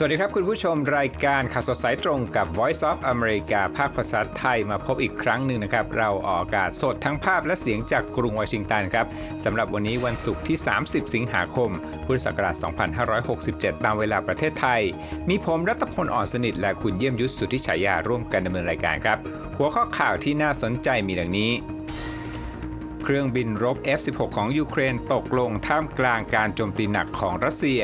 สวัสดีครับคุณผู้ชมรายการข่าวสดสายตรงกับ Voice of America ภาคภาษาไทยมาพบอีกครั้งหนึ่งนะครับ เราออกอากาศสดทั้งภาพและเสียงจากกรุงวอชิงตันครับสำหรับวันนี้วันศุกร์ที่ 30 สิงหาคม พุทธศักราช 2567 ตามเวลาประเทศไทย มีผมรัตพลอ่อนสนิท และคุณเยี่ยมยุทธสุทธิฉายาร่วมกันดำเนินรายการครับ หัวข้อข่าวที่น่าสนใจมีดังนี้เครื่องบินรบ F-16 ของยูเครนตกลงท่ามกลางการโจมตีหนักของรัสเซีย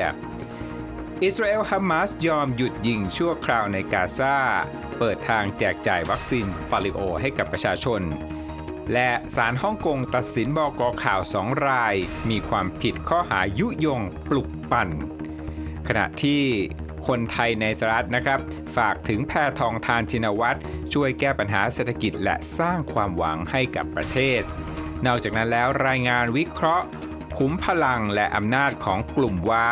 อิสราเอลฮามาสยอมหยุดยิงชั่วคราวในกาซา เปิดทางแจกจ่ายวัคซีนปาลิโอให้กับประชาชน และศาลฮ่องกงตัดสินบกข่าวสองราย มีความผิดข้อหายุยงปลุกปั่น ขณะที่คนไทยในสหรัฐนะครับ ฝากถึงแพทองทานชินวัตรช่วยแก้ปัญหาเศรษฐกิจและสร้างความหวังให้กับประเทศ นอกจากนั้นแล้วรายงานวิเคราะห์ คุ้มพลังและอำนาจของกลุ่มว้า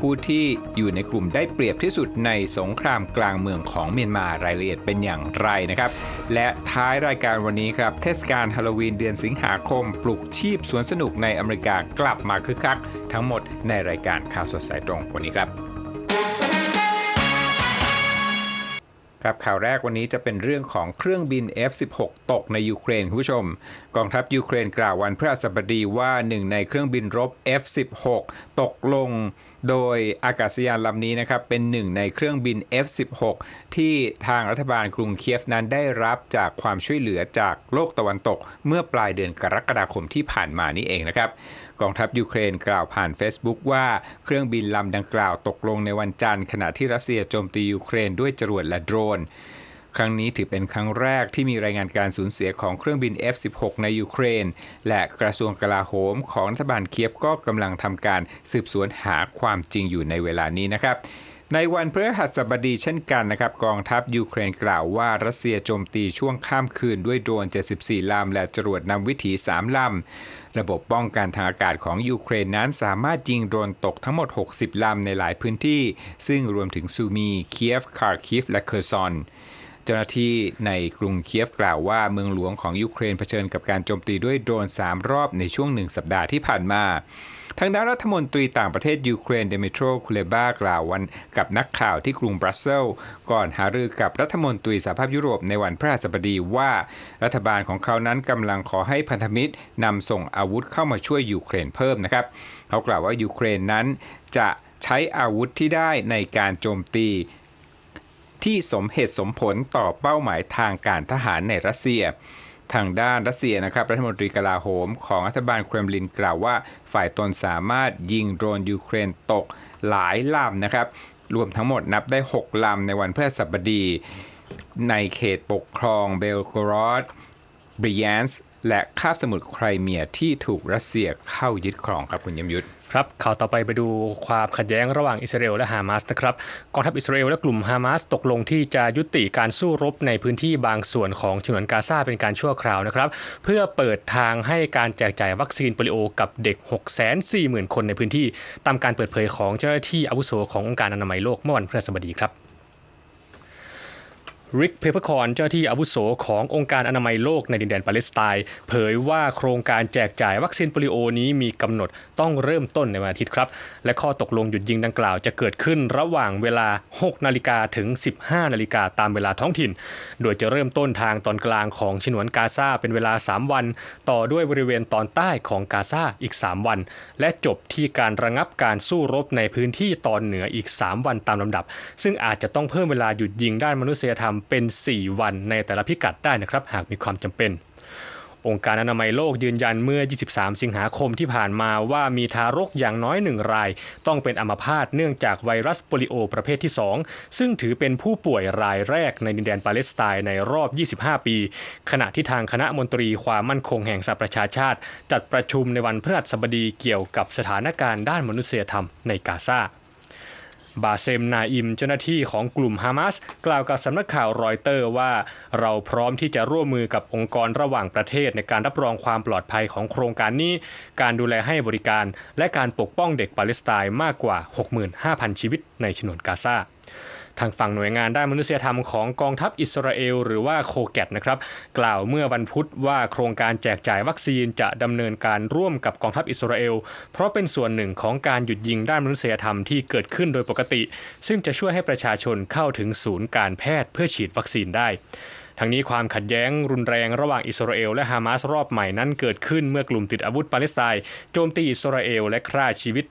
ผู้ที่อยู่ในกลุ่มได้เปรียบที่สุดในสงครามกลางเมืองของเมียนมารายละเอียดเป็นอย่างไรนะครับ และท้ายรายการวันนี้ครับเทศกาลฮาโลวีนเดือนสิงหาคม ปลุกชีพสวนสนุกในอเมริกากลับมาคึกคัก ทั้งหมดในรายการข่าวสดสายตรงวันนี้ครับ ครับข่าวแรกวันนี้จะเป็นเรื่องของเครื่องบิน F-16 ตกในยูเครนคุณผู้ชม กองทัพยูเครนกล่าววันพฤหัสบดีว่าหนึ่งในเครื่องบินรบ F-16 ตกลง โดยอากาศยานลำนี้นะครับเป็นหนึ่งในเครื่องบิน F-16 ที่ทางรัฐบาลกรุงเคียฟนั้นได้รับจากความช่วยเหลือจากโลกตะวันตก เมื่อปลายเดือนกรกฎาคมที่ผ่านมานี้เองนะครับกองทัพยูเครนกล่าวผ่าน Facebook ว่าเครื่องบินลำดังกล่าวตกลงในวันจันทร์ขณะที่รัสเซียโจมตียูเครนด้วยจรวดและโดรน ครั้งนี้ถือเป็นครั้งแรกที่มีรายงานการสูญเสียของเครื่องบิน F-16 ในยูเครน และกระทรวงกลาโหมของรัฐบาลเคียฟก็กำลังทำการสืบสวนหาความจริงอยู่ในเวลานี้นะครับในวันพฤหัสบดีเช่นกันนะครับกองทัพยูเครนกล่าวว่ารัสเซียโจมตีช่วงข้ามคืนด้วยโดรน 74 ลำ และจรวดนำวิถี 3 ลำ ระบบป้องกันทางอากาศของยูเครนนั้นสามารถยิงโดรนตกทั้งหมด 60 ลำในหลายพื้นที่ ซึ่งรวมถึงซูมี เคียฟ คาร์คิฟ และเคอร์ซอน เจ้าหน้าที่ในกรุงเคียฟกล่าวว่าเมืองหลวงของยูเครนเผชิญกับการโจมตีด้วยโดรน 3 รอบในช่วงหนึ่งสัปดาห์ที่ผ่านมาทางด้านรัฐมนตรีต่างประเทศยูเครนเดมิโตรคูเลบากล่าววันกับนักข่าวที่กรุงบรัสเซลส์ก่อนหารือกับรัฐมนตรีสหภาพยุโรปในวันพฤหัสบดีว่า รัฐบาลของเขานั้นกำลังขอให้พันธมิตรนำส่งอาวุธเข้ามาช่วยยูเครนเพิ่มนะครับ เขากล่าวว่ายูเครนนั้นจะใช้อาวุธที่ได้ในการโจมตี ที่สมเหตุสมผลต่อเป้าหมายทางการทหารในรัสเซีย ทางด้านรัสเซียนะครับรัฐมนตรีกลาโหมของรัฐบาลเครมลินกล่าวว่า ฝ่ายตนสามารถยิงโดรนยูเครนตกหลายลำนะครับ รวมทั้งหมดนับได้ 6 ลำในวันพฤหัสบดี ในเขตปกครองเบลกรอดบริยนส์และคาบสมุทรไครเมียที่ถูกรัสเซียเข้ายึดครองครับคุณยมยุทธ ครับข่าวต่อไปไปดูความขัดแย้งระหว่างอิสราเอลและฮามาสนะครับกองทัพอิสราเอลและกลุ่มฮามาสตกลงที่จะยุติการสู้รบในพื้นที่บางส่วนของฉนวนกาซาเป็นการชั่วคราวนะครับ เพื่อเปิดทางให้การแจกจ่ายวัคซีนโปลิโอกับเด็ก 640,000 คนในพื้นที่ ตามการเปิดเผยของเจ้าหน้าที่อาวุโสขององค์การอนามัยโลกเมื่อวันพฤหัสบดีครับ ริกเพเปอร์คอนเจ้าที่อาวุโสขององค์การอนามัยโลกในดินแดนปาเลสไตน์เผยว่าโครงการแจกจ่ายวัคซีนโปลิโอนี้มีกำหนดต้องเริ่มต้นในวันอาทิตย์ครับ และข้อตกลงหยุดยิงดังกล่าวจะเกิดขึ้นระหว่างเวลา 6 นาฬิกาถึง 15 นาฬิกาตามเวลาท้องถิ่น โดยจะเริ่มต้นทางตอนกลางของฉนวนกาซาเป็นเวลา 3 วัน ต่อด้วยบริเวณตอนใต้ของกาซาอีก 3 วัน และจบที่การระงับการสู้รบในพื้นที่ตอนเหนืออีก 3 วันตามลำดับ ซึ่งอาจจะต้องเพิ่มเวลาหยุดยิงด้านมนุษยธรรมเป็น 4 วันในแต่ละพิกัดได้นะครับ หากมีความจำเป็น องค์การอนามัยโลกยืนยันเมื่อ 23 สิงหาคมที่ผ่านมาว่ามีทารกอย่างน้อยหนึ่งราย ต้องเป็นอัมพาตเนื่องจากไวรัสโปลิโอประเภทที่ 2 ซึ่งถือเป็นผู้ป่วยรายแรกในดินแดนปาเลสไตน์ในรอบ 25 ปี ขณะที่ทางคณะมนตรีความมั่นคงแห่งสหประชาชาติ จัดประชุมในวันพฤหัสบดีเกี่ยวกับสถานการณ์ด้านมนุษยธรรมในกาซา บาเซมนาอิมเจ้าหน้าที่ของกลุ่มฮามาสกล่าวกับสำนักข่าวรอยเตอร์ว่า เราพร้อมที่จะร่วมมือกับองค์กรระหว่างประเทศในการรับรองความปลอดภัยของโครงการนี้ การดูแลให้บริการ และการปกป้องเด็กปาเลสไตน์มากกว่า 65,000 ชีวิตในฉนวนกาซา ทางฝั่งหน่วยงานด้านมนุษยธรรมของกองทัพอิสราเอลหรือว่าโคแกตนะครับกล่าวเมื่อวันพุธว่าโครงการแจกจ่ายวัคซีนจะดำเนินการร่วมกับกองทัพอิสราเอลเพราะเป็นส่วนหนึ่งของการหยุดยิงด้านมนุษยธรรมที่เกิดขึ้นโดยปกติ ซึ่งจะช่วยให้ประชาชนเข้าถึงศูนย์การแพทย์เพื่อฉีดวัคซีนได้ ทั้งนี้ความขัดแย้งรุนแรงระหว่างอิสราเอลและฮามาสรอบใหม่นั้นเกิดขึ้นเมื่อกลุ่มติดอาวุธปาเลสไตน์โจมตีอิสราเอลและฆ่าชีวิต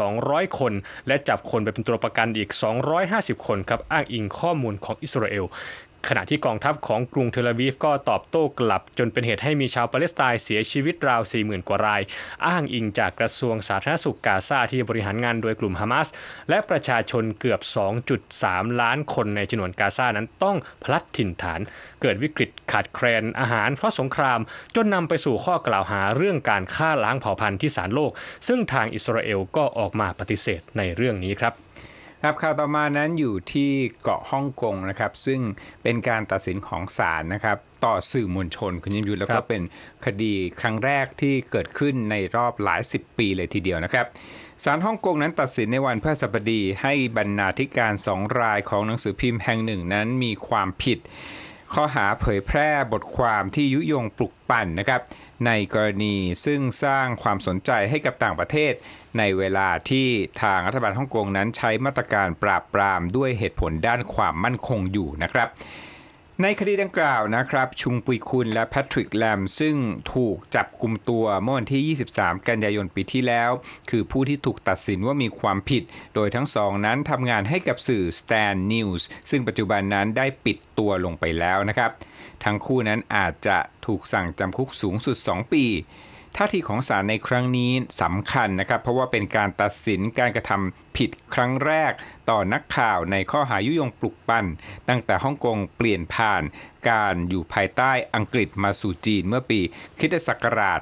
1,200 คน และจับคนไปเป็นตัวประกันอีก 250 คนครับอ้างอิงข้อมูลของอิสราเอล ขณะที่กองทัพของกรุงเทลอาวีฟก็ตอบโต้กลับ จนเป็นเหตุให้มีชาวปาเลสไตน์เสียชีวิตราว 40,000 กว่าราย อ้างอิงจากกระทรวงสาธารณสุขกาซาที่บริหารงานโดยกลุ่มฮามาสและประชาชนเกือบ 2.3 ล้านคนในฉนวนกาซานั้นต้องพลัดถิ่นฐาน เกิดวิกฤตขาดแคลนอาหารเพราะสงคราม จนนำไปสู่ข้อกล่าวหาเรื่องการฆ่าล้างเผ่าพันธุ์ที่ศาลโลก ซึ่งทางอิสราเอลก็ออกมาปฏิเสธในเรื่องนี้ครับ ครับข่าวต่อมานั้นอยู่ที่เกาะฮ่องกงนะครับ ซึ่งเป็นการตัดสินของศาลนะครับ ต่อสื่อมวลชนคุณยิมยุทธแล้วคก็รับเป็นคดีครั้งแรกที่เกิดขึ้นในรอบหลายสิบปีเลยทีเดียวนะครับศาลฮ่องกงนั้นตัดสินในวันพฤหัสบดีให้บรรณาธิการสองรายของหนังสือพิมพ์แห่งหนึ่งนั้นมีความผิด ข้อหาเผยแพร่บทความที่ยุยงปลุกปั่นนะครับในกรณีซึ่งสร้างความสนใจให้กับต่างประเทศ ในเวลาที่ทางรัฐบาลฮ่องกงนั้นใช้มาตรการปราบปรามด้วยเหตุผลด้านความมั่นคงอยู่นะครับ ในคดีดังกล่าวนะครับ ชุงปุยคุณและแพทริกแลมซึ่งถูกจับกลุ่มตัวเมื่อวันที่ 23 กันยายนปีที่แล้ว คือผู้ที่ถูกตัดสินว่ามีความผิด โดยทั้งสองนั้นทำงานให้กับสื่อ Stand News ซึ่งปัจจุบันนั้นได้ปิดตัวลงไปแล้วนะครับ ทั้งคู่นั้นอาจจะถูกสั่งจำคุกสูงสุด 2 ปี ท่าทีของศาลในครั้งนี้สำคัญนะครับ เพราะว่าเป็นการตัดสินการกระทำผิดครั้งแรก ต่อนักข่าวในข้อหายุยงปลุกปั่น ตั้งแต่ฮ่องกงเปลี่ยนผ่าน การอยู่ภายใต้อังกฤษมาสู่จีนเมื่อปีคริสตศักราช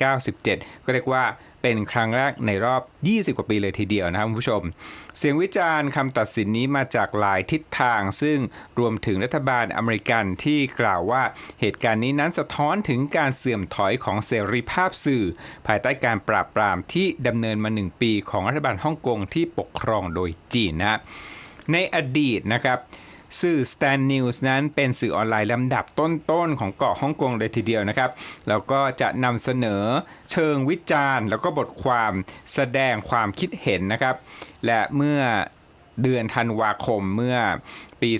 1997 ก็เรียกว่า เป็นครั้งแรกในรอบ 20 กว่าปีเลยทีเดียวนะครับคุณผู้ชม เสียงวิจารณ์คำตัดสินนี้มาจากหลายทิศทาง ซึ่งรวมถึงรัฐบาลอเมริกันที่กล่าวว่าเหตุการณ์นี้นั้นสะท้อนถึงการเสื่อมถอยของเสรีภาพสื่อ ภายใต้การปราบปรามที่ดำเนินมา 1 ปีของรัฐบาลฮ่องกงที่ปกครองโดยจีนนะในอดีตนะครับ สื่อ Stand News นั้นเป็นสื่อออนไลน์ลำดับต้นๆของเกาะฮ่องกงเลยทีเดียวนะครับ แล้วก็จะนำเสนอเชิงวิจารณ์ แล้วก็บทความแสดงความคิดเห็นนะครับ และเมื่อเดือนธันวาคมเมื่อปี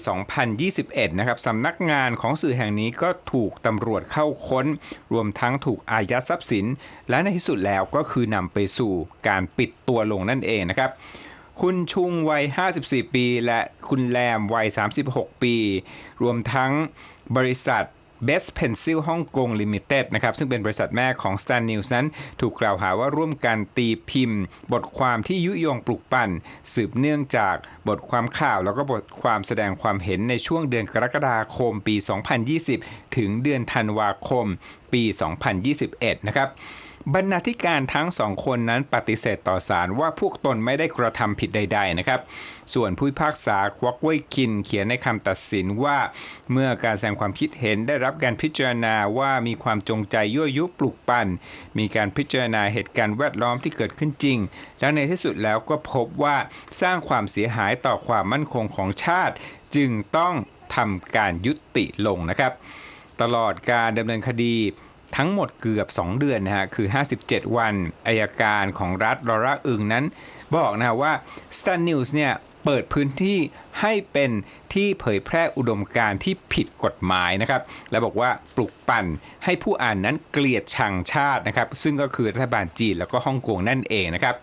2021 นะครับสำนักงานของสื่อแห่งนี้ก็ถูกตำรวจเข้าค้น รวมทั้งถูกอายัดทรัพย์สิน และในที่สุดแล้วก็คือนำไปสู่การปิดตัวลงนั่นเองนะครับ คุณชุงวัย 54 ปี และคุณแรมวัย 36 ปี รวมทั้งบริษัท Best Pencil ฮ่องกง Limited นะครับ ซึ่งเป็นบริษัทแม่ของ Stan News นั้น ถูกกล่าวหาว่าร่วมกันตีพิมพ์ บทความที่ยุยงปลุกปั่น สืบเนื่องจากบทความข่าวแล้วก็บทความแสดงความเห็นในช่วงเดือนกรกฎาคมปี 2020 ถึงเดือนธันวาคมปี 2021 นะครับ บรรณาธิการทั้งสองคนนั้นปฏิเสธต่อศาลว่าพวกตนไม่ได้กระทำผิดใด ๆนะครับ ส่วนผู้พิพากษาควักเว่ยคินเขียนในคำตัดสินว่า เมื่อการแสดงความคิดเห็นได้รับการพิจารณาว่ามีความจงใจยั่วยุปลุกปั่น มีการพิจารณาเหตุการณ์แวดล้อมที่เกิดขึ้นจริง แล้วในที่สุดแล้วก็พบว่าสร้างความเสียหายต่อความมั่นคงของชาติ จึงต้องทำการยุติลงนะครับ ตลอดการดำเนินคดี ทั้งหมดเกือบ 2 เดือนนะฮะคือ 57 วันอายการของรัฐลอร่าอึงนั้น บอกนะว่า Stan News เนี่ยเปิดพื้นที่ให้เป็นที่เผยแพร่อุดมการณ์ที่ผิดกฎหมายนะครับ และบอกว่าปลุกปั่นให้ผู้อ่านนั้นเกลียดชังชาตินะครับ ซึ่งก็คือรัฐบาลจีนแล้วก็ฮ่องกงนั่นเองนะครับ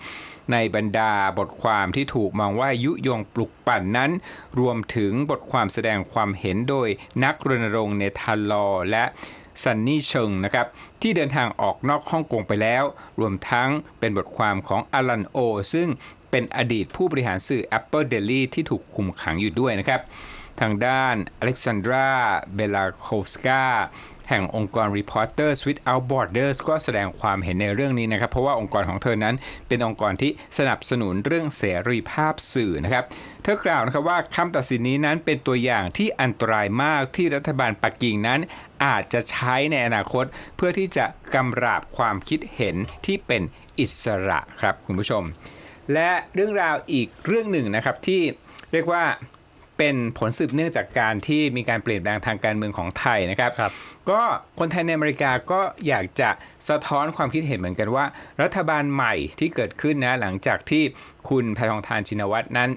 ในบรรดาบทความที่ถูกมองว่ายุยงปลุกปั่นนั้น รวมถึงบทความแสดงความเห็นโดยนักรณรงค์เนธาลอว์และ ซันนี่เชิงนะครับที่เดินทางออกนอกฮ่องกงไปแล้ว รวมทั้งเป็นบทความของอลันโอซึ่งเป็นอดีตผู้บริหารสื่อ Apple Daily ที่ถูกคุมขังอยู่ด้วยนะครับ ทางด้านอเล็กซานดราเบลาโคสกาแห่งองค์กร Reporters Without Borders ก็แสดงความเห็นในเรื่องนี้นะครับ เพราะว่าองค์กรของเธอนั้นเป็นองค์กรที่สนับสนุนเรื่องเสรีภาพสื่อนะครับ เธอกล่าวนะครับว่าคำตัดสินนี้นั้นเป็นตัวอย่างที่อันตรายมากที่รัฐบาลปักกิ่งนั้น อาจจะใช้ในอนาคต เพื่อที่จะกำราบความคิดเห็นที่เป็นอิสระครับคุณผู้ชม และเรื่องราวอีกเรื่องหนึ่งนะครับที่เรียกว่าเป็นผลสืบเนื่องจากการที่มีการเปลี่ยนแปลงทางการเมืองของไทยนะครับครับก็คนไทยในอเมริกาก็อยากจะสะท้อนความคิดเห็นเหมือนกันว่า รัฐบาลใหม่ที่เกิดขึ้นนะหลังจากที่คุณแพทองทานชินวัตรนั้น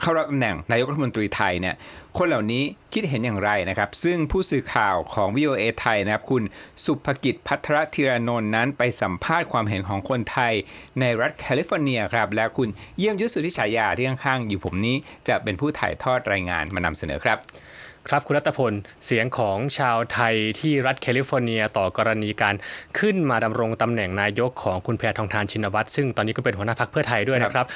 เข้ารับตำแหน่งนายกรัฐมนตรีไทยเนี่ย คนเหล่านี้คิดเห็นอย่างไรนะครับ ซึ่งผู้สื่อข่าวของ VOA ไทยนะครับ คุณสุภกิจพัทรธีรนนท์นั้นไปสัมภาษณ์ความเห็นของคนไทย ในรัฐแคลิฟอร์เนียครับ และคุณเยี่ยมยุทธสุธิฉายาที่ข้างๆอยู่ผมนี้จะเป็นผู้ถ่ายทอดรายงานมานำเสนอครับครับคุณรัตพลเสียงของชาวไทยที่รัฐแคลิฟอร์เนียต่อกรณีการขึ้นมาดำรงตำแหน่งนายกของคุณแพทองทานชินวัตรซึ่งตอนนี้ก็เป็นหัวหน้าพรรคเพื่อไทยด้วยนะครับ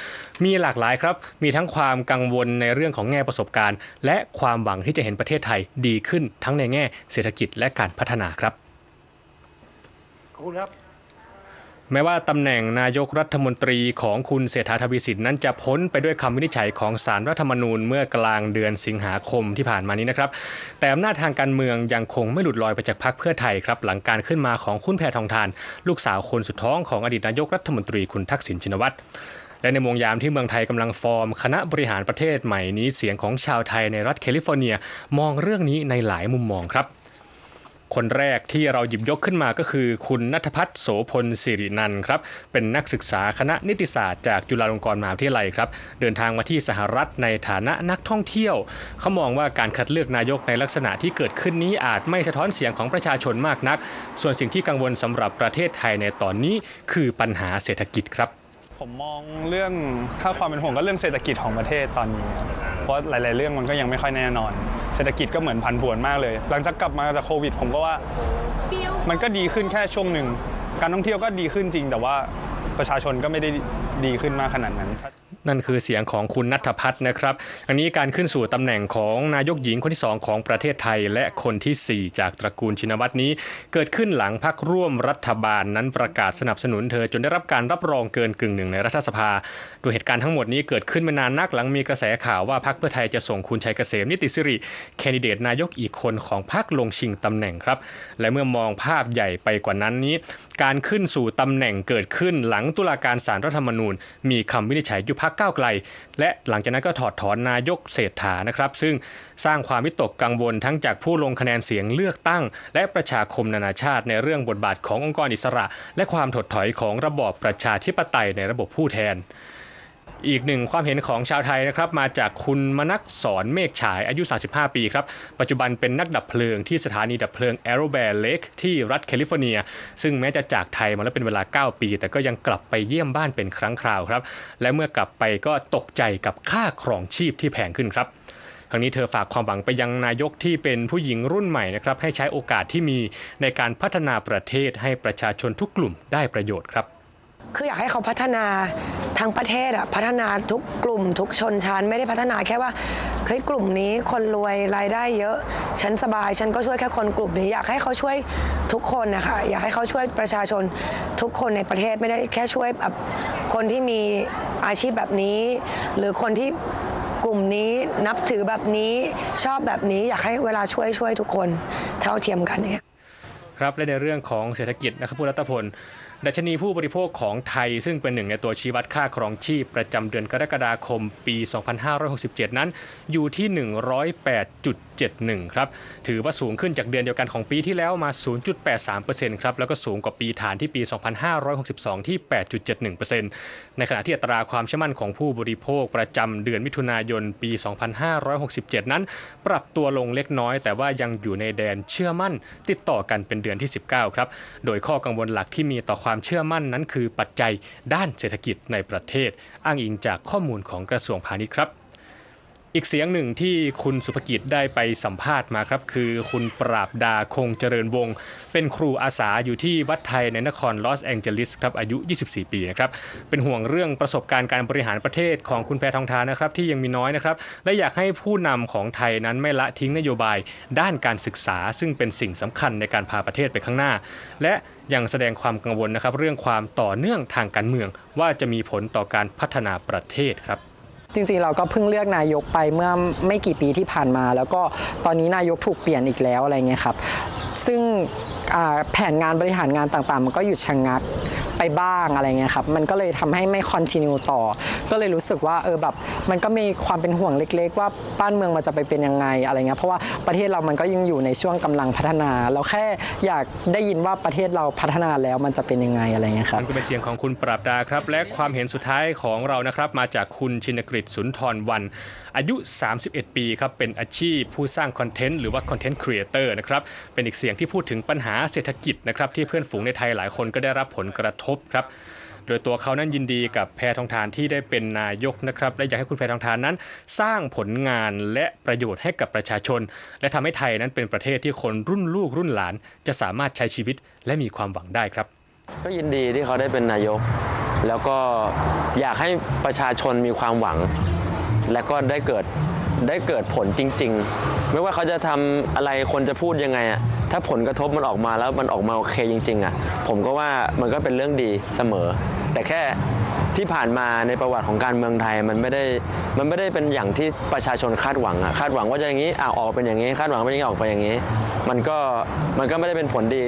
มีหลากหลายครับ มีทั้งความกังวลในเรื่องของแง่ประสบการณ์ และความหวังที่จะเห็นประเทศไทยดีขึ้นทั้งในแง่เศรษฐกิจและการพัฒนาครับขอบคุณครับแม้ว่าตำแหน่งนายกรัฐมนตรีของคุณเศรษฐาทวีสินนั้นจะพ้นไปด้วยคำวินิจฉัยของสารรัฐธรรมนูญเมื่อกลางเดือนสิงหาคมที่ผ่านมานี้นะครับ แต่อำนาจทางการเมืองยังคงไม่หลุดลอยไปจากพรรคเพื่อไทยครับ หลังการขึ้นมาของคุณแพทองทาน ลูกสาวคนสุดท้องของอดีตนายกรัฐมนตรีคุณทักษิณชินวัตร และในวงยามที่เมืองไทยกำลังฟอร์ม คณะบริหารประเทศใหม่นี้เสียงของชาวไทยในรัฐแคลิฟอร์เนีย มองเรื่องนี้ในหลายมุมมองครับ คนแรกที่เราหยิบยกขึ้นมาก็คือ คุณนัทพัฒน์โสพลสิรินันครับ เป็นนักศึกษาคณะนิติศาสตร์จากจุฬาลงกรณ์มหาวิทยาลัยครับ เดินทางมาที่สหรัฐในฐานะนักท่องเที่ยว เขามองว่าการคัดเลือกนายกในลักษณะที่เกิดขึ้นนี้อาจไม่สะท้อนเสียงของประชาชนมากนัก ส่วนสิ่งที่กังวลสำหรับประเทศไทยในตอนนี้คือปัญหาเศรษฐกิจครับ ผมมองเรื่องถ้าความเป็นห่วงก็เรื่องเศรษฐกิจของประเทศตอนนี้ เพราะหลาย ๆ เรื่องมันก็ยังไม่ค่อยแน่นอน เศรษฐกิจก็เหมือนพันผวนมากเลย หลังจากกลับมาจากโควิด ผมก็ว่ามันก็ดีขึ้นแค่ช่วงหนึ่ง การท่องเที่ยวก็ดีขึ้นจริงแต่ว่า ประชาชนก็ไม่ได้ดีขึ้นมากขนาดนั้น นั่นคือเสียงของคุณนัทพัฒน์นะครับ อันนี้การขึ้นสู่ตำแหน่งของนายกหญิงคนที่ 2 ของประเทศไทย และคนทีสี่ 4 จากตระกูลชินวัตรนี้ เกิดขึ้นหลังพักร่วมรัฐบาลนั้นประกาศสนับสนุนเธอจนได้รับการรับรองเกินกึ่งหนึ่งในรัฐสภา โดยเหตุการณ์ทั้งหมดนี้เกิดขึ้นม่นานนักหลังมีกระแสข่าวว่าพรรคเพื่อไทยจะส่งคุณชัยเกษมนิติสิริแคนดิเดตนายกอีกคนของพรรคลงชิงตำแหน่งครับ และเมื่อมองภาพใหญ่ไปกว่านั้นนี้ การขึ้นสู่ตำแหน่งเกิดขึ้นหลังตุลาการสารรัฐธรรมนูญ มีคำวินิจฉัยยุบพักก้าวไกล และหลังจากนั้นก็ถอดถอนนายกเศรษฐานะครับ ซึ่งสร้างความวิตกกังวลทั้งจากผู้ลงคะแนนเสียงเลือกตั้ง และประชาคมนานาชาติ ในเรื่องบทบาทขององค์กรอิสระ และความถดถอยของระบอบประชาธิปไตยในระบบผู้แทน อีกหนึ่งความเห็นของชาวไทยนะครับมาจากคุณมนักสอนเมฆฉายอายุ 35 ปีครับ ปัจจุบันเป็นนักดับเพลิงที่สถานีดับเพลิง a r r o w Bear Lake ที่รัฐแคลิฟอร์เนีย ซึ่งแม้จะจากไทยมาแล้วเป็นเวลา 9 ปี แต่ก็ยังกลับไปเยี่ยมบ้านเป็นครั้งคราวครับ และเมื่อกลับไปก็ตกใจกับค่าครองชีพที่แพงขึ้นครับทางนี้เธอฝากความหวังไปยังนายกที่เป็นผู้หญิงรุ่นใหม่นะครับให้ใช้โอกาสที่มีในการพัฒนาประเทศให้ประชาชนทุกกลุ่มได้ประโยชน์ครับ คืออยากให้เขาพัฒนาทั้งประเทศอะพัฒนาทุกกลุ่ม ทุกชนชั้นไม่ได้พัฒนาแค่ว่าเฮ้ยกลุ่มนี้คนรวยรายได้เยอะ ฉันสบายฉันก็ช่วยแค่คนกลุ่มนี้ อยากให้เขาช่วยทุกคนนะคะอยากให้เขาช่วยประชาชนทุกคนในประเทศไม่ได้แค่ช่วยแบบคนที่มีอาชีพแบบนี้ หรือคนที่กลุ่มนี้นับถือแบบนี้ชอบแบบนี้อยากให้เวลาช่วยช่วยทุกคนเท่าเทียมกันเนี่ยครับและในเรื่องของเศรษฐกิจนะครับผู้รัตพล ดัชนีผู้บริโภคของไทยซึ่งเป็นหนึ่งในตัวชี้วัดค่าครองชีพประจำเดือนกรกฎาคมปี 2567 นั้น อยู่ที่ 108. 0.71 ครับ ถือว่าสูงขึ้นจากเดือนเดียวกันของปีที่แล้วมา 0.83%ครับ แล้วก็สูงกว่าปีฐานที่ปี 2562 ที่ 8.71%ในขณะที่อัตราความเชื่อมั่นของผู้บริโภคประจำเดือนมิถุนายนปี 2567 นั้น ปรับตัวลงเล็กน้อย แต่ว่ายังอยู่ในแดนเชื่อมั่น ติดต่อกันเป็นเดือนที่ 19 ครับ โดยข้อกังวลหลักที่มีต่อความเชื่อมั่นนั้น คือปัจจัยด้านเศรษฐกิจในประเทศ อ้างอิงจากข้อมูลของกระทรวงพาณิชย์ครับ อีกเสียงหนึ่งที่คุณสุภกิจได้ไปสัมภาษณ์มาครับ คือคุณปราบดาคงเจริญวงศ์เป็นครูอาสาอยู่ที่วัดไทยในนครลอสแองเจลิสครับอายุ 24 ปีนะครับเป็นห่วงเรื่องประสบการณ์การบริหารประเทศของคุณแพทองทานนะครับที่ยังมีน้อยนะครับและอยากให้ผู้นำของไทยนั้นไม่ละทิ้งนโยบายด้านการศึกษา ซึ่งเป็นสิ่งสำคัญในการพาประเทศไปข้างหน้า และยังแสดงความกังวลนะครับเรื่องความต่อเนื่องทางการเมือง ว่าจะมีผลต่อการพัฒนาประเทศครับ จริงๆเราก็เพิ่งเลือกนายกไปเมื่อไม่กี่ปีที่ผ่านมา แล้วก็ตอนนี้นายกถูกเปลี่ยนอีกแล้วอะไรเงี้ยครับ ซึ่ง อ่าแผนงานบริหารงานต่างๆ มันก็หยุดชะงงักไปบ้างอะไรเงี้ยครับมันก็เลยทำให้ไม่คอนติเนียต่อ ก็เลยรู้สึกว่าเออแบบมันก็มีความเป็นห่วงเล็ก ๆ ว่าบ้านเมืองมันจะไปเป็นยังไงอะไรเงี้ยเพราะว่าประเทศเรามันก็ยังอยู่ในช่วงกำลังพัฒนา เราแค่อยากได้ยินว่าประเทศเราพัฒนาแล้วมันจะเป็นยังไงอะไรเงี้ยครับนั่นก็เป็นเสียงของคุณปราบดาครับ และความเห็นสุดท้ายของเรานะครับมาจากคุณชินกฤษสุนทรวัน อายุ 31 ปีครับเป็นอาชีพผู้สร้างคอนเทนต์หรือว่าคอนเทนต์ครีเอเตอร์นะครับเป็นอีกเสียงที่พูดถึงปัญหาเศรษฐกิจนะครับที่เพื่อนฝูงในไทยหลายคนก็ได้รับผลกระทบครับโดยตัวเขานั้นยินดีกับแพทองทานที่ได้เป็นนายกนะครับและอยากให้คุณแพทองทานนั้น สร้างผลงานและประโยชน์ให้กับประชาชน และทำให้ไทยนั้นเป็นประเทศที่คนรุ่นลูกรุ่นหลาน จะสามารถใช้ชีวิตและมีความหวังได้ครับ ก็ยินดีที่เขาได้เป็นนายก แล้วก็อยากให้ประชาชนมีความหวัง และก็ได้เกิด ได้เกิดผลจริง ๆ ไม่ว่าเขาจะทำอะไรคนจะพูดยังไงอะถ้าผลกระทบมันออกมาแล้วมันออกมาโอเคจริง ๆอะผมก็ว่ามันก็เป็นเรื่องดีเสมอ แต่แค่ที่ผ่านมาในประวัติของการเมืองไทยมันไม่ได้มันไม่ได้เป็นอย่างที่ประชาชนคาดหวังอะคาดหวังว่าจะอย่างนี้อ่าออกเป็นอย่างนี้ คาดหวังว่าอย่างนี้ออกไปอย่างนี้ มันก็มันก็ไม่ได้เป็นผลดี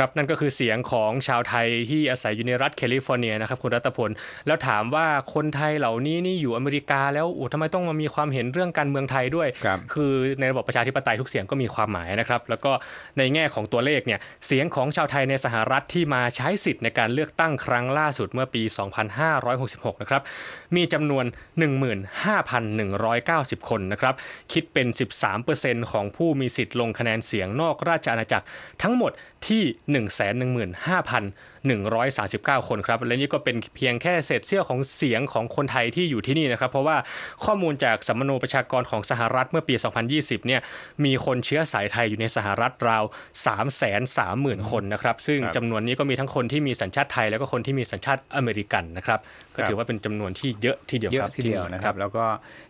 ครับนั่นก็คือเสียงของชาวไทยที่อาศัยอยู่ในรัฐแคลิฟอร์เนียนะครับคุณรัตพลแล้วถามว่าคนไทยเหล่านี้นี่อยู่อเมริกาแล้วโอ้ทำไมต้องมามีความเห็นเรื่องการเมืองไทยด้วยครับคือในระบบประชาธิปไตยทุกเสียงก็มีความหมายนะครับแล้วก็ในแง่ของตัวเลขเนี่ยเสียงของชาวไทยในสหรัฐที่มาใช้สิทธิ์ในการเลือกตั้งครั้งล่าสุดเมื่อปี 2566 นะครับมีจำนวน 15,190 คนนะครับคิดเป็น 13%ของผู้มีสิทธิ์ลงคะแนนเสียงนอกราชอาณาจักรทั้งหมดที่ 115,139 คนครับ และนี่ก็เป็นเพียงแค่เศษเสี้ยวของเสียงของคนไทยที่อยู่ที่นี่นะครับ เพราะว่าข้อมูลจากสัมมโนประชากรของสหรัฐเมื่อปี 2020 เนี่ยมีคนเชื้อสายไทยอยู่ในสหรัฐราว 330,000 คนนะครับ ซึ่งครับจำนวนนี้ก็มีทั้งคนที่มีสัญชาติไทย แล้วก็คนที่มีสัญชาติอเมริกันนะครับ ก็ครับถือว่าเป็นจำนวนที่เยอะทีเดียวเยคอะรับทีเดียวนะครับ แล้วก็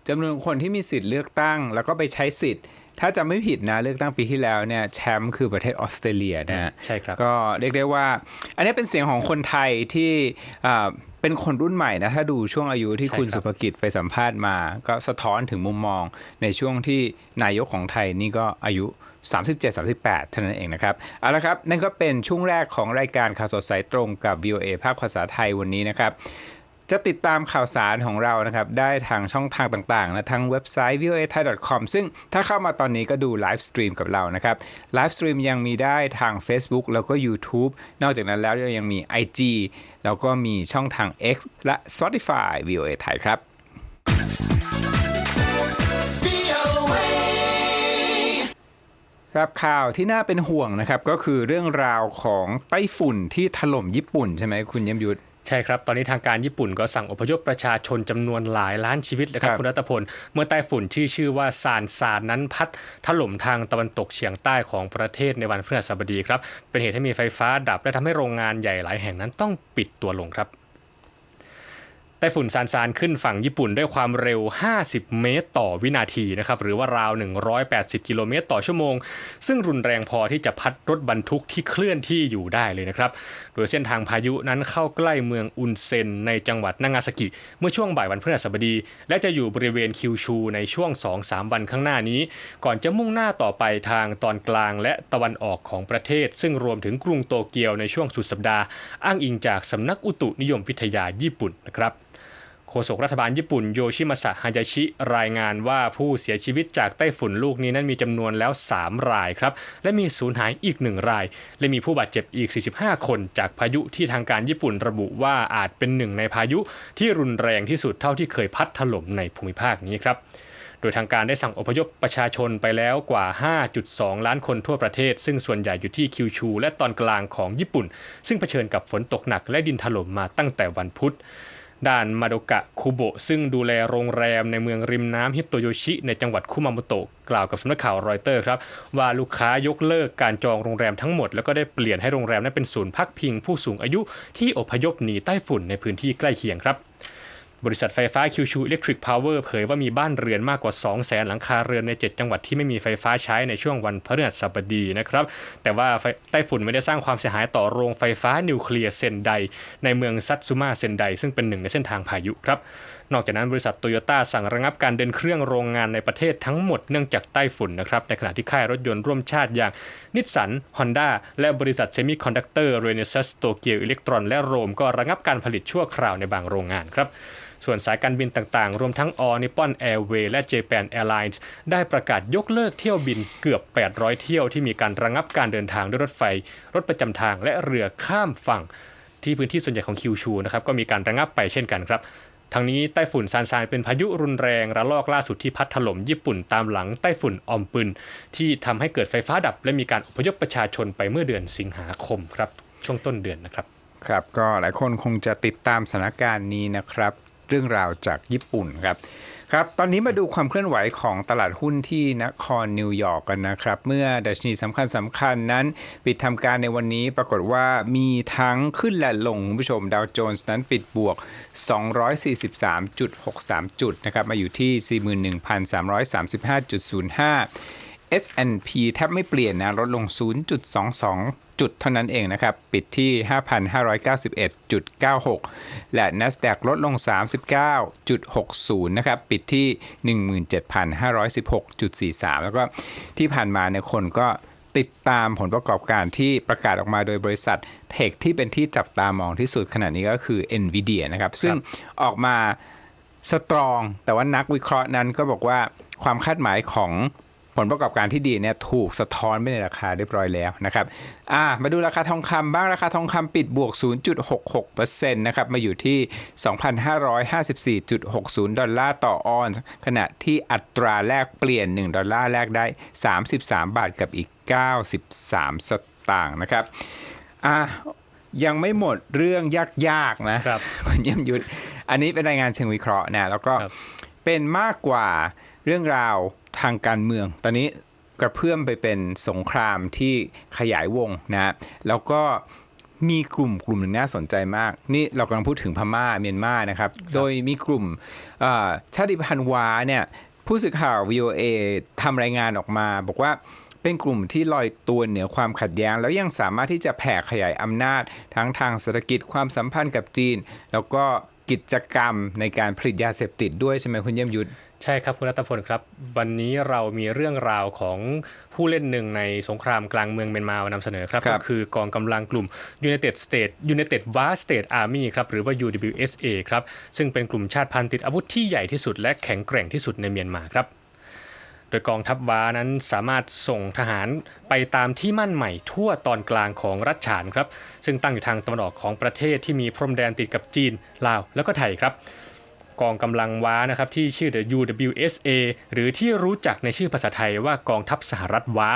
จำนวนคนที่มีสิทธิ์เลือกตั้ง แล้วก็ไปใช้สิทธิ์ ถ้าจำไม่ผิดนะเลือกตั้งปีที่แล้วเนี่ยแชมป์คือประเทศออสเตรเลียนะฮะใช่ครับก็เรียกได้ว่า อันนี้เป็นเสียงของคนไทยที่อ่าเป็นคนรุ่นใหม่นะ ถ้าดูช่วงอายุที่ใช่คุณครับสุภกิจไปสัมภาษณ์มา ก็สะท้อนถึงมุมมองในช่วงที่นายกของไทยนี่ก็อายุ 37-38 เท่านั้นเองนะครับ เอาละครับ นั่นก็เป็นช่วงแรกของรายการข่าวสดสายตรงกับ VOA ภาคภาษาไทยวันนี้นะครับ จะติดตามข่าวสารของเรานะครับ ได้ทางช่องทางต่างๆนะทั้งเว็บไซต์ voa thai com ซึ่งถ้าเข้ามาตอนนี้ก็ดูไลฟ์สตรีมกับเรานะครับไลฟ์สตรีมยังมีได้ทาง Facebook แล้วก็ YouTube นอกจากนั้นแล้วยังมี IG แล้วก็มีช่องทาง X และ Spotify voa ไทยครับครับข่าวที่น่าเป็นห่วงนะครับ ก็คือเรื่องราวของไต้ฝุ่นที่ถล่มญี่ปุ่นใช่ไหมคุณเยี่ยมยุทธ ใช่ครับ ตอนนี้ทางการญี่ปุ่นก็สั่งอพยพประชาชนจำนวนหลายล้านชีวิตเลยครับครับ คุณรัตพล เมื่อไต้ฝุ่นที่ชื่อว่าซานซานนั้นพัดถล่มทางตะวันตกเฉียงใต้ของประเทศในวันพฤหัสบดีครับ เป็นเหตุให้มีไฟฟ้าดับและทำให้โรงงานใหญ่หลายแห่งนั้นต้องปิดตัวลงครับ ไต้ฝุ่นซานซานขึ้นฝั่งญี่ปุ่นด้วยความเร็ว 50 เมตร ต่อวินาทีนะครับหรือว่าราว 180 กิโลเมตรต่อชั่วโมง ซึ่งรุนแรงพอที่จะพัดรถบรรทุกที่เคลื่อนที่อยู่ได้เลยนะครับโดยเส้นทางพายุนั้นเข้าใกล้เมืองอุนเซนในจังหวัดนางาซากิ เมื่อช่วงบ่ายวันพฤหัสบดี และจะอยู่บริเวณคิวชูในช่วง 2-3 วันข้างหน้านี้ ก่อนจะมุ่งหน้าต่อไปทางตอนกลางและตะวันออกของประเทศ ซึ่งรวมถึงกรุงโตเกียวในช่วงสุดสัปดาห์ อ้างอิงจากสำนักอุตุนิยมวิทยาญี่ปุ่นนะครับ โฆษกรัฐบาลญี่ปุ่นโยชิมาสะฮายาชิรายงานว่าผู้เสียชีวิตจากไต้ฝุ่นลูกนี้นั้นมีจำนวนแล้ว 3 รายครับ และมีสูญหายอีก 1 ราย และมีผู้บาดเจ็บอีก 45 คนจากพายุที่ทางการญี่ปุ่นระบุว่าอาจเป็นหนึ่งในพายุที่รุนแรงที่สุดเท่าที่เคยพัดถล่มในภูมิภาคนี้ครับโดยทางการได้สั่งอพยพประชาชนไปแล้วกว่า 5.2 ล้านคนทั่วประเทศ ซึ่งส่วนใหญ่อยู่ที่คิวชู และตอนกลางของญี่ปุ่น ซึ่งเผชิญกับฝนตกหนักและดินถล่มมาตั้งแต่วันพุธ ด้านมาโดกะคุโบซึ่งดูแลโรงแรมในเมืองริมน้ำฮิโตโยชิ ในจังหวัดคุมาโมโตะกล่าวกับสำนักข่าวรอยเตอร์ครับ ว่าลูกค้ายกเลิกการจองโรงแรมทั้งหมด แล้วก็ได้เปลี่ยนให้โรงแรมนั้นเป็นศูนย์พักพิงผู้สูงอายุที่อพยพหนีใต้ฝุ่นในพื้นที่ใกล้เคียงครับ บริษัทไฟฟ้าคิวชูอิเล็กทริกพาวเวอร์เผยว่ามีบ้านเรือนมากกว่า 2 0 0แสนหลังคาเรือนใน 7 จังหวัดที่ไม่มีไฟฟ้าใช้ในช่วงวันพฤหัสบดีนะครับ แต่ว่าไต้ฝุ่นไม่ได้สร้างความเสียหายต่อโรงไฟฟ้านิวเคลียร์เซนได ในเมืองซัตซุมาเซนได ซึ่งเป็นหนึ่งในเส้นทางพายุครับ นอกจากนั้นบริษัทโตโยต้าสั่งระงับการเดินเครื่องโรงงานในประเทศทั้งหมดเนื่องจากใต้ฝุ่นนะครับ ในขณะที่ค่ายรถยนต์ร่วมชาติอย่างนิสสันฮอนด้าและบริษัทเซมิคอนดักเตอร์เรเนซัสโตเกียวอิเล็กตรอนและโรมก็ระงับการผลิตชั่วคราวในบางโรงงานครับ ส่วนสายการบินต่างๆ รวมทั้ง All Nippon Airways และ Japan Airlines ได้ประกาศยกเลิกเที่ยวบินเกือบ 800 เที่ยวที่มีการระงับการเดินทางด้วยรถไฟ รถประจำทางและเรือข้ามฝั่ง ที่พื้นที่ส่วนใหญ่ของคิวชูนะครับก็มีการระงับไปเช่นกันครับทางนี้ไต้ฝุ่นซานซานเป็นพายุรุนแรงระลอกล่าสุดที่พัดถล่มญี่ปุ่นตามหลังไต้ฝุ่นออมปึนที่ทำให้เกิดไฟฟ้าดับ และมีการอพยพประชาชนไปเมื่อเดือนสิงหาคมครับช่วงต้นเดือนนะครับ ครับก็หลายคนคงจะติดตามสถานการณ์นี้นะครับ เรื่องราวจากญี่ปุ่นครับครับ ตอนนี้มาดูความเคลื่อนไหวของตลาดหุ้นที่นครนิวยอร์กกันนะครับ เมื่อดัชนีสำคัญสำคัญนั้น ปิดทำการในวันนี้ปรากฏว่ามีทั้งขึ้นและลงคุณผู้ชมดาวโจนส์นั้นปิดบวก 243.63 จุดนะครับ มาอยู่ที่ 41,335.05 S&P แทบไม่เปลี่ยนนะลดลง 0.22 จุดเท่านั้นเองนะครับ ปิดที่ 5,591.96 และ NASDAQ ลดลง 39.60 นะครับ ปิดที่ 17,516.43 แล้วก็ที่ผ่านมาเนี่ยคนก็ติดตามผลประกอบการที่ประกาศออกมาโดยบริษัทเทคที่เป็นที่จับตามองที่สุดขณะนี้ก็คือ NVIDIA นะครับ ซึ่งออกมาสตรอง แต่ว่านักวิเคราะห์นั้นก็บอกว่าความคาดหมายของผ ลประกอบการที่ดีเนี่ยถูกสะท้อนไปในราคาเรียบร้อยแล้วนะครับอ่ามาดูราคาทองคำบ้างราคาทองคำปิดบวก 0.66%นะครับมาอยู่ที่ 2,554.60 ดอลลาร์ต่อออนซ์ขณะที่อัตราแลกเปลี่ยน 1 ดอลลาร์แลกได้ 33 บาทกับอีก 93 สตางค์นะครับอะยังไม่หมดเรื่องยากๆนะครับคุณเยี่ยมยุทธอันนี้เป็นรายงานเชิงวิเคราะห์นะแล้วก็ครับเป็นมากกว่าเรื่องราวทางการเมือง ตอนนี้กระเพื่อมไปเป็นสงครามที่ขยายวงนะแล้วก็มีกลุ่มกลุ่มหนึ่งน่าสนใจมาก นี่เรากำลังพูดถึงพม่าเมียนมานะครับ โดยมีกลุ่มเอ่อชาติพันธุ์ว้าเนี่ยผู้สื่อข่าว VOA ทำรายงานออกมา บอกว่าเป็นกลุ่มที่ลอยตัวเหนือความขัดแย้ง แล้วยังสามารถที่จะแผ่ขยายอำนาจ ทั้งทางเศรษฐกิจความสัมพันธ์กับจีน แล้วก็กิจกรรมในการผลิตยาเสพติดด้วยใช่ไหมคุณเยี่ยมยุทธ ใช่ครับคุณรัตพลครับ วันนี้เรามีเรื่องราวของผู้เล่นหนึ่งในสงครามกลางเมืองเมียนมามานำเสนอครับครัก็บคือกองกำลังกลุ่ม United States United Vast State Army ครับหรือว่า UWSA ครับซึ่งเป็นกลุ่มชาติพันธุ์ติดอาวุธที่ใหญ่ที่สุดและแข็งแกร่งที่สุดในเมียนมาครับโดยกองทัพว้านั้นสามารถส่งทหารไปตามที่มั่นใหม่ทั่วตอนกลางของรัฐฉานครับ ซึ่งตั้งอยู่ทางตะวันออกของประเทศที่มีพรมแดนติดกับจีน ลาว แล้วก็ไทยครับ กองกำลังว้านะครับที่ชื่อ The UWSA หรือที่รู้จักในชื่อภาษาไทยว่ากองทัพสหรัฐว้า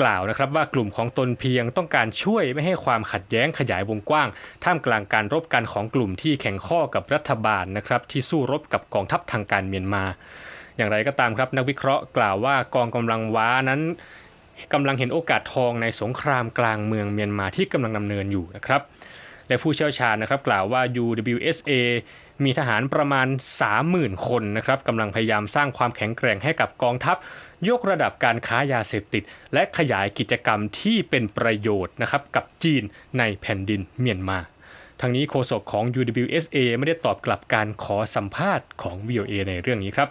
กล่าวนะครับว่ากลุ่มของตนเพียงต้องการช่วยไม่ให้ความขัดแย้งขยายวงกว้าง ท่ามกลางการรบกันของกลุ่มที่แข่งข้อกับรัฐบาลนะครับที่สู้รบกับกองทัพทางการเมียนมา อย่างไรก็ตามครับนักวิเคราะห์กล่าวว่ากองกำลังว้านั้นกำลังเห็นโอกาสทองในสงครามกลางเมืองเมียนมาที่กำลังดำเนินอยู่นะครับและผู้เชี่ยวชาญนะครับกล่าวว่า UWSA มีทหารประมาณ 30,000 คนนะครับกำลังพยายามสร้างความแข็งแกร่งให้กับกองทัพ ยกระดับการค้ายาเสพติด และขยายกิจกรรมที่เป็นประโยชน์นะครับกับจีนในแผ่นดินเมียนมาทางนี้โฆษกของ UWSA ไม่ได้ตอบกลับการขอสัมภาษณ์ของ VOA ในเรื่องนี้ครับ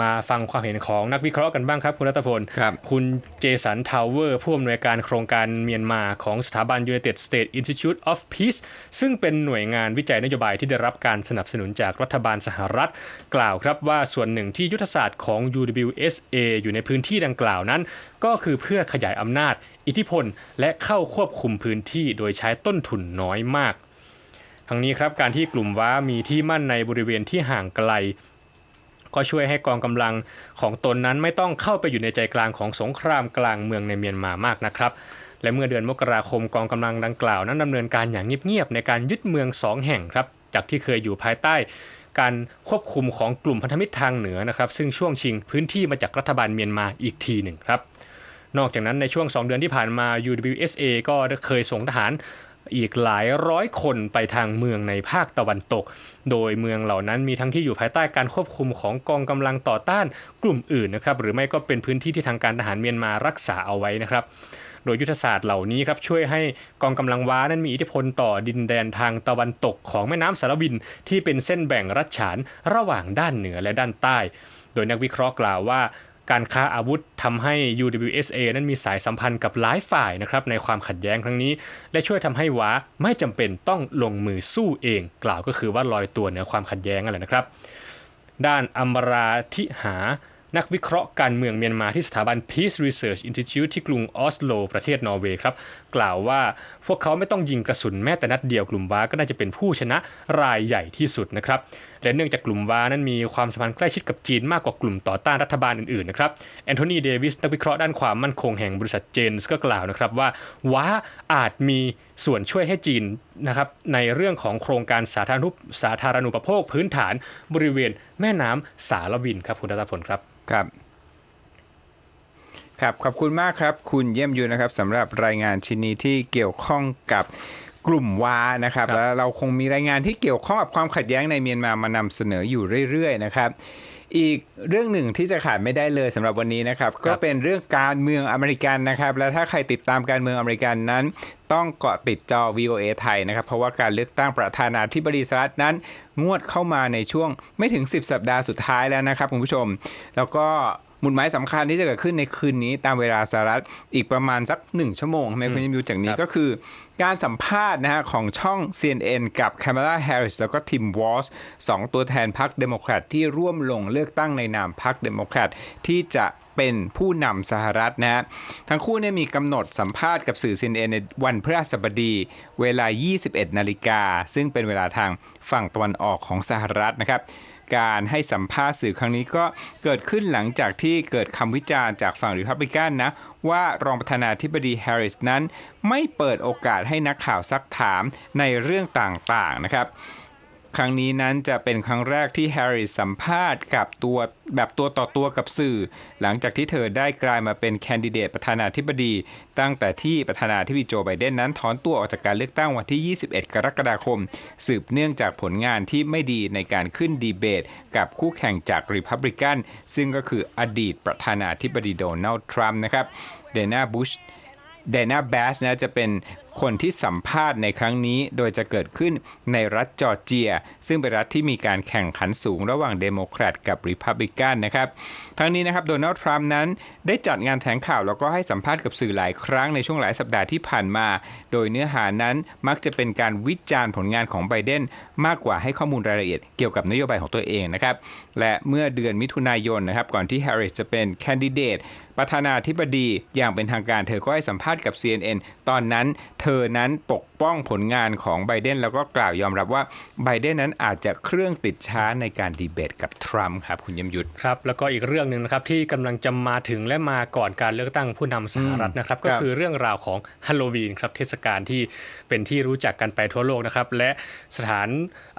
มาฟังความเห็นของนักวิเคราะห์กันบ้างครับคุณรัตพลครับคุณเจสันทาวเวอร์ผู้อำนวยการโครงการเมียนมาของสถาบัน United States Institute of Peace ซึ่งเป็นหน่วยงานวิจัยนโยบายที่ได้รับการสนับสนุนจากรัฐบาลสหรัฐ กล่าวครับว่าส่วนหนึ่งที่ยุทธศาสตร์ของ UWSA อยู่ในพื้นที่ดังกล่าวนั้น ก็คือเพื่อขยายอำนาจ อิทธิพล และเข้าควบคุมพื้นที่โดยใช้ต้นทุนน้อยมากทั้งนี้ครับการที่กลุ่มว้ามีที่มั่นในบริเวณที่ห่างไกล ก็ช่วยให้กองกำลังของตนนั้นไม่ต้องเข้าไปอยู่ในใจกลางของสงครามกลางเมืองในเมียนมามากนะครับและเมื่อเดือนมกราคมกองกำลังดังกล่าว นั้นดำเนินการอย่างเงียบๆในการยึดเมืองสองแห่งครับจากที่เคยอยู่ภายใต้การควบคุมของกลุ่มพันธมิตรทางเหนือนะครับ ซึ่งช่วงชิงพื้นที่มาจากรัฐบาลเมียนมาอีกทีหนึ่งครับ นอกจากนั้นในช่วง 2 เดือนที่ผ่านมา UWSA ก็เคยส่งทหาร อีกหลายร้อยคนไปทางเมืองในภาคตะวันตก โดยเมืองเหล่านั้นมีทั้งที่อยู่ภายใต้การควบคุมของกองกำลังต่อต้านกลุ่มอื่นนะครับหรือไม่ก็เป็นพื้นที่ที่ทางการทหารเมียนมารักษาเอาไว้นะครับโดยยุทธศาสตร์เหล่านี้ครับช่วยให้กองกำลังว้านั้นมีอิทธิพลต่อดินแดนทางตะวันตกของแม่น้ำสารวิน ที่เป็นเส้นแบ่งรัชฉานระหว่างด้านเหนือและด้านใต้ โดยนักวิเคราะห์กล่าวว่า การค้าอาวุธทำให้ UWSA นั้นมีสายสัมพันธ์กับหลายฝ่ายนะครับในความขัดแย้งครั้งนี้ และช่วยทำให้ว้าไม่จำเป็นต้องลงมือสู้เอง กล่าวก็คือว่าลอยตัวเหนือความขัดแย้งนั่นแหละนะครับ ด้านอัมราธิหานักวิเคราะห์การเมืองเมียนมาที่สถาบัน Peace Research Institute ที่กรุงออสโล ประเทศนอร์เวย์ครับ กล่าวว่า พวกเขาไม่ต้องยิงกระสุนแม้แต่นัดเดียวกลุ่มว้าก็น่าจะเป็นผู้ชนะรายใหญ่ที่สุดนะครับและเนื่องจากกลุ่มว้านั้นมีความสัมพันธ์ใกล้ชิดกับจีนมากกว่ากลุ่มต่อต้านรัฐบาลอื่นๆนะครับแอนโทนีเดวิสนักวิเคราะห์ด้านความมั่นคงแห่งบริษัทเจนส์ก็กล่าวนะครับว่าว้าอาจมีส่วนช่วยให้จีนนะครับในเรื่องของโครงการสาธารณูปสาธารณูปโภคพื้นฐานบริเวณแม่น้ำสารวินครับคุณรัตพลครับครับ ครับขอบคุณมากครับ คุณเยี่ยมยูนะครับสำหรับรายงานชิ้นนี้ที่เกี่ยวข้องกับกลุ่มวานะครับครับแล้วเราคงมีรายงานที่เกี่ยวข้องกับความขัดแย้งในเมียนมามานำเสนออยู่เรื่อยๆนะครับ อีกเรื่องหนึ่งที่จะขาดไม่ได้เลยสำหรับวันนี้นะครับก็เป็นเรื่องการเมืองอเมริกันนะครับ และถ้าใครติดตามการเมืองอเมริกันนั้น ต้องเกาะติดจอ VOA ไทยนะครับ เพราะว่าการเลือกตั้งประธานาธิบดีสหรัฐนั้น งวดเข้ามาในช่วงไม่ถึง 10 สัปดาห์สุดท้ายแล้วนะครับคุณผู้ชม แล้วก็ หมุดหมายสำคัญที่จะเกิดขึ้นในคืนนี้ตามเวลาสหรัฐอีกประมาณสัก 1 ชั่วโมงไม่คุณยิมยูจากนี้ครับก็คือ การสัมภาษณ์นะฮะของช่อง CNN กับ Kamala Harris แล้วก็ทิมวอลส์สองตัวแทนพรรคเดโมแครตที่ร่วมลงเลือกตั้งในนามพรรคเดโมแครตที่จะเป็นผู้นำสหรัฐนะฮะทั้งคู่เนี่ยมีกำหนดสัมภาษณ์กับสื่อ CNN ในวันพฤหัสบดี เวลา 21 นาฬิกา ซึ่งเป็นเวลาทางฝั่งตะวันออกของสหรัฐนะครับ การให้สัมภาษณ์สื่อครั้งนี้ก็เกิดขึ้นหลังจากที่เกิดคำวิจารณ์จากฝั่งริพับลิกันนะ ว่ารองประธานาธิบดีแฮร์ริสนั้น ไม่เปิดโอกาสให้นักข่าวซักถามในเรื่องต่างๆนะครับ ครั้งนี้นั้นจะเป็นครั้งแรกที่แฮร์ริสสัมภาษณ์กับตัวแบบตัวต่อตัวกับสื่อ หลังจากที่เธอได้กลายมาเป็นแคนดิเดตประธานาธิบดี ตั้งแต่ที่ประธานาธิบดีโจไบเดนนั้น ถอนตัวออกจากการเลือกตั้งวันที่ 21 กรกฎาคม สืบเนื่องจากผลงานที่ไม่ดีในการขึ้นดีเบต กับคู่แข่งจากริพับลิกันซึ่งก็คืออดีตประธานาธิบดีโดนัลด์ทรัมป์นะครับเดนาบุช เดนาแบสนะจะเป็นคนที่สัมภาษณ์ในครั้งนี้โดยจะเกิดขึ้นในรัฐจอร์เจีย ซึ่งเป็นรัฐที่มีการแข่งขันสูงระหว่างเดโมแครตกับริพับลิกันนะครับทั้งนี้นะครับโดนัลด์ทรัมป์นั้นได้จัดงานแถลงข่าวแล้วก็ให้สัมภาษณ์กับสื่อหลายครั้งในช่วงหลายสัปดาห์ที่ผ่านมา โดยเนื้อหานั้นมักจะเป็นการวิจารณ์ผลงานของไบเดนมากกว่าให้ข้อมูลรายละเอียดเกี่ยวกับนโยบายของตัวเองนะครับและเมื่อเดือนมิถุนายนนะครับก่อนที่แฮร์ริสจะเป็นแคนดิเดต ประธานาธิบดีอย่างเป็นทางการเธอก็ให้สัมภาษณ์กับ CNN ตอนนั้นเธอนั้นปกป้องผลงานของไบเดนแล้วก็กล่าวยอมรับว่าไบเดนนั้นอาจจะเครื่องติดช้าในการดีเบตกับทรัมป์ครับคุณยมยุทธครับแล้วก็อีกเรื่องหนึ่งนะครับที่กำลังจะมาถึงและมาก่อนการเลือกตั้งผู้นำสหรัฐนะครับ ก็ครับคือเรื่องราวของฮาโลวีนครับเทศกาลที่เป็นที่รู้จักกันไปทั่วโลกนะครับและสถาน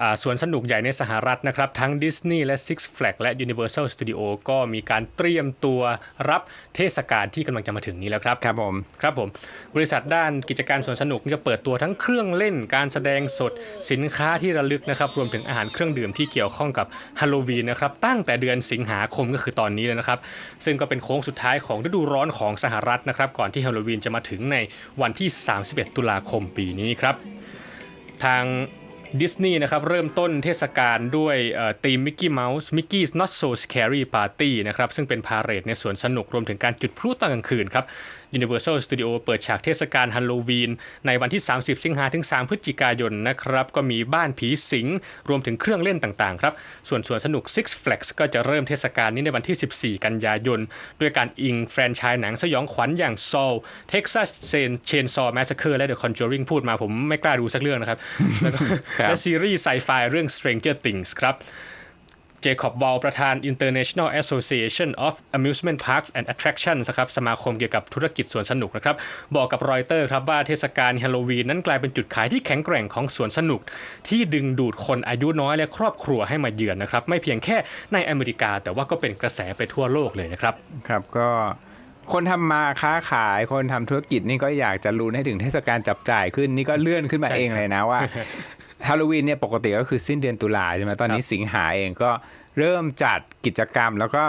อ่าสวนสนุกใหญ่ในสหรัฐนะครับทั้งดิสนีย์และ Six Flags และ Universal Studio ก็มีการเตรียมตัวรับเทศกาลที่กำลังจะมาถึงนี้แล้วครับครับผมครับผมบริษัทด้านกิจการสวนสนุกนี่ก็เปิดตัวทั้งเครื่องเล่นการแสดงสดสินค้าที่ระลึกนะครับรวมถึงอาหารเครื่องดื่มที่เกี่ยวข้องกับฮาโลวีนนะครับตั้งแต่เดือนสิงหาคมก็คือตอนนี้เลยนะครับ ซึ่งก็เป็นโค้งสุดท้ายของฤดูร้อนของสหรัฐนะครับก่อนที่ฮาโลวีนจะมาถึงในวันที่ 31 ตุลาคมปีนี้ครับทาง ดิสนีย์นะครับเริ่มต้นเทศกาลด้วยตีมมิกกี้เมาส์มิกกี้ not so scary party นะครับซึ่งเป็นพาเหรดในสวนสนุกรวมถึงการจุดพลุตอนกลางคืนครับ Universal Studio เปิดฉากเทศกาลฮัลโลวีน ในวันที่ 30 สิงหาถึง 3 พฤศจิกายนนะครับ ก็มีบ้านผีสิง รวมถึงเครื่องเล่นต่างๆ ครับ ส่วนสวนสนุก Six Flags ก็จะเริ่มเทศกาลนี้ในวันที่ 14 กันยายน ด้วยการอิงแฟรนไชส์หนังสยองขวัญอย่าง Saw Texas Chainsaw Massacre และ The Conjuring พูดมาผมไม่กล้าดูสักเรื่องนะครับ แล้วก็ครับและซีรีส์ไซไฟเรื่อง Stranger Things ครับ เจคอบวอลประธาน International Association of Amusement Parks and Attractions นะครับสมาคมเกี่ยวกับธุรกิจสวนสนุกนะครับบอกกับรอยเตอร์ครับว่าเทศกาลฮาโลวีนนั้นกลายเป็นจุดขายที่แข็งแกร่งของสวนสนุก ที่ดึงดูดคนอายุน้อยและครอบครัวให้มาเยือนนะครับไม่เพียงแค่ในอเมริกา แต่ว่าก็เป็นกระแสไปทั่วโลกเลยนะครับครับก็คนทำมาค้าขายคนทำธุรกิจนี่ก็อยากจะลุ้ให้ถึงเทศกาลจับจ่ายขึ้นนี่ก็เลื่อนขึ้นมาเองเลยนะว่า ฮาโลวีนเนี่ยปกติก็คือสิ้นเดือนตุลาใช่ไหมตอนนี้สิงหาเองก็เริ่มจัดกิจกรรมแล้วก็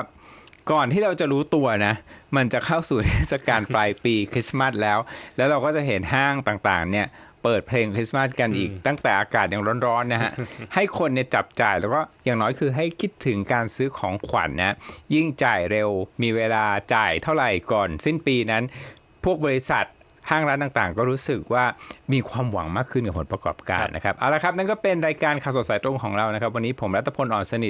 ก่อนที่เราจะรู้ตัวนะ มันจะเข้าสู่เทศกาลปลายปีคริสต์มาสแล้ว แล้วเราก็จะเห็นห้างต่างๆ เนี่ยเปิดเพลงคริสต์มาสกันอีก ตั้งแต่อากาศยังร้อนๆนะฮะ ให้คนเนี่ยจับจ่ายแล้วก็อย่างน้อยคือให้คิดถึงการซื้อของขวัญนะยิ่งจ่ายเร็วมีเวลาจ่ายเท่าไหร่ก่อน สิ้นปีนั้น พวกบริษัท ห้างร้านต่างๆ ก็รู้สึกว่ามีความหวังมากขึ้นกับผลประกอบการนะครับเอาละครับนั่นก็เป็นรายการข่าวสดสายตรงของเรานะครับ วันนี้ผมรัตพลอ่อนสนิท